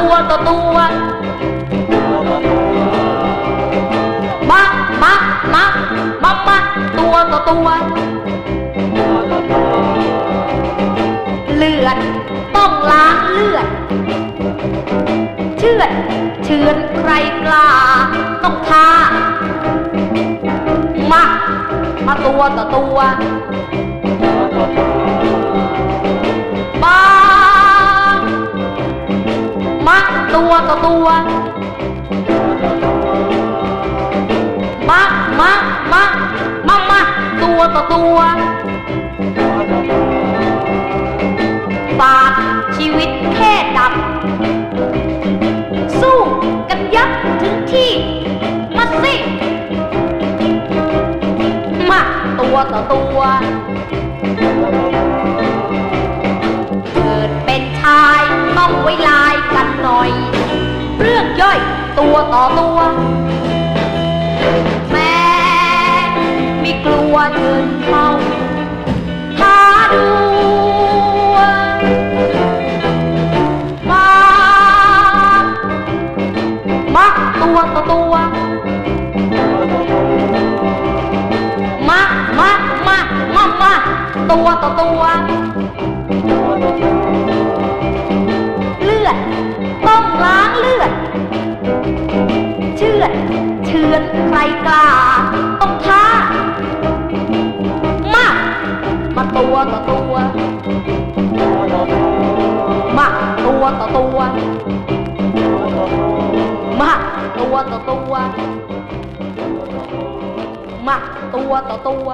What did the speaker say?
ตัวต่อตัวมามามามามาตัวต่อตัวเลือดต้องล้างเลือด เชือดเชือนใครกล้าต้องทามามาตัวต่อตัว ต่อตัวมามามามามาตัวต่อตัวฝากชีวิตแค่ดับ สู้กันยับถึงที่มาสิมาตัวต่อตัว ตัวต่อตัวแม่ไม่กลัวเดินเข้าท้าดูมามาตัวต่อตัวมามามามามาตัวต่อตัว เชือดเชือนใครกล้าต้องท้า มา มาตัวต่อตัว มาตัวต่อตัว มาตัวต่อตัว มาตัวต่อตัว